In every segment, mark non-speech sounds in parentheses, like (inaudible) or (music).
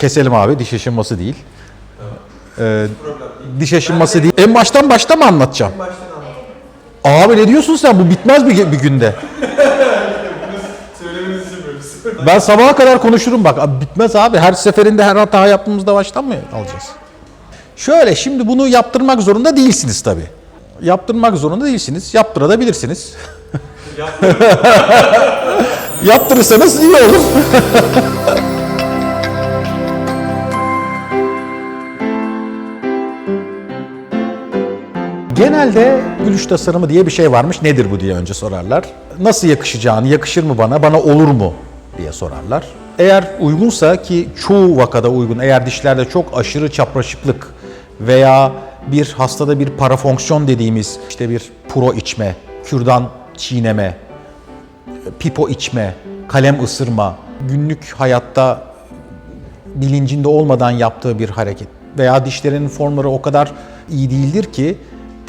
Keselim abi diş aşınması değil. Ee, diş aşınması değil. En baştan başta mı anlatacağım? Abi ne diyorsun sen? Bu bitmez bir, bir günde. (laughs) Söylemenizi istemiyoruz. Ben sabaha kadar konuşurum bak. Abi bitmez abi. Her seferinde her hata yaptığımızda baştan mı alacağız? Şöyle şimdi bunu yaptırmak zorunda değilsiniz tabii. Yaptırmak zorunda değilsiniz. Yaptırabilirsiniz. (laughs) Yaptırırsanız iyi olur. (laughs) Genelde gülüş tasarımı diye bir şey varmış. Nedir bu diye önce sorarlar. Nasıl yakışacağını, yakışır mı bana, bana olur mu diye sorarlar. Eğer uygunsa ki çoğu vakada uygun, eğer dişlerde çok aşırı çapraşıklık veya bir hastada bir parafonksiyon dediğimiz işte bir puro içme, kürdan çiğneme, pipo içme, kalem ısırma, günlük hayatta bilincinde olmadan yaptığı bir hareket veya dişlerinin formları o kadar iyi değildir ki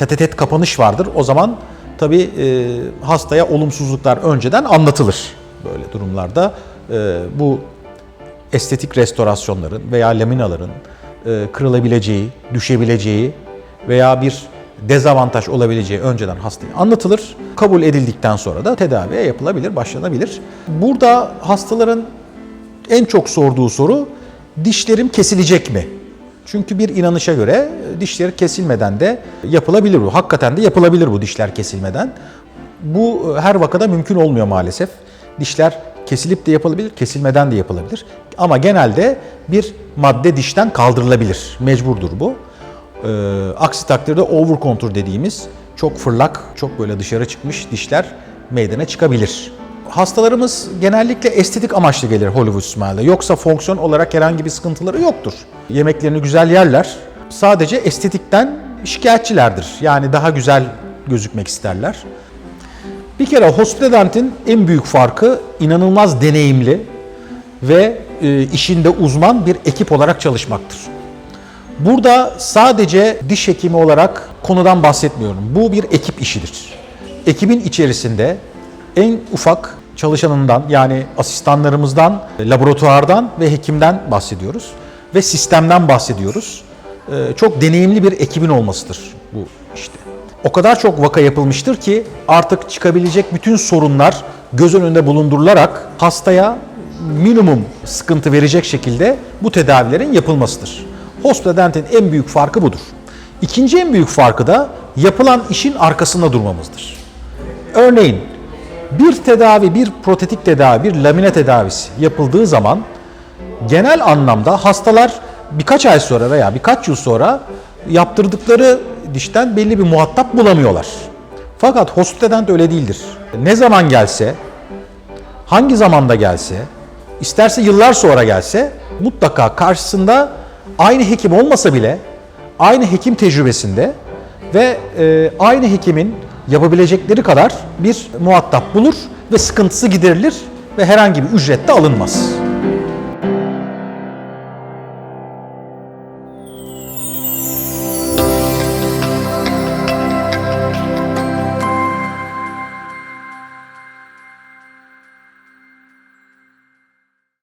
tetetet kapanış vardır. O zaman tabii e, hastaya olumsuzluklar önceden anlatılır böyle durumlarda. E, bu estetik restorasyonların veya laminaların e, kırılabileceği, düşebileceği veya bir dezavantaj olabileceği önceden hastaya anlatılır. Kabul edildikten sonra da tedaviye yapılabilir, başlanabilir. Burada hastaların en çok sorduğu soru dişlerim kesilecek mi? Çünkü bir inanışa göre dişleri kesilmeden de yapılabilir bu. Hakikaten de yapılabilir bu dişler kesilmeden. Bu her vakada mümkün olmuyor maalesef. Dişler kesilip de yapılabilir, kesilmeden de yapılabilir. Ama genelde bir madde dişten kaldırılabilir. Mecburdur bu. Ee, aksi takdirde over contour dediğimiz çok fırlak, çok böyle dışarı çıkmış dişler meydana çıkabilir. Hastalarımız genellikle estetik amaçlı gelir Hollywood Smile'da. Yoksa fonksiyon olarak herhangi bir sıkıntıları yoktur. Yemeklerini güzel yerler. Sadece estetikten şikayetçilerdir. Yani daha güzel gözükmek isterler. Bir kere Hospitadent'in en büyük farkı inanılmaz deneyimli ve e, işinde uzman bir ekip olarak çalışmaktır. Burada sadece diş hekimi olarak konudan bahsetmiyorum. Bu bir ekip işidir. Ekibin içerisinde en ufak çalışanından yani asistanlarımızdan, laboratuvardan ve hekimden bahsediyoruz. Ve sistemden bahsediyoruz. Ee, Çok deneyimli bir ekibin olmasıdır bu işte. O kadar çok vaka yapılmıştır ki artık çıkabilecek bütün sorunlar göz önünde bulundurularak hastaya minimum sıkıntı verecek şekilde bu tedavilerin yapılmasıdır. Hospitadent'in en büyük farkı budur. İkinci en büyük farkı da yapılan işin arkasında durmamızdır. Örneğin bir tedavi, bir protetik tedavi, bir lamine tedavisi yapıldığı zaman genel anlamda hastalar birkaç ay sonra veya birkaç yıl sonra yaptırdıkları dişten belli bir muhatap bulamıyorlar. Fakat hospiteden öyle değildir. Ne zaman gelse, hangi zamanda gelse, isterse yıllar sonra gelse mutlaka karşısında aynı hekim olmasa bile aynı hekim tecrübesinde ve e, aynı hekimin yapabilecekleri kadar bir muhatap bulur ve sıkıntısı giderilir ve herhangi bir ücret de alınmaz.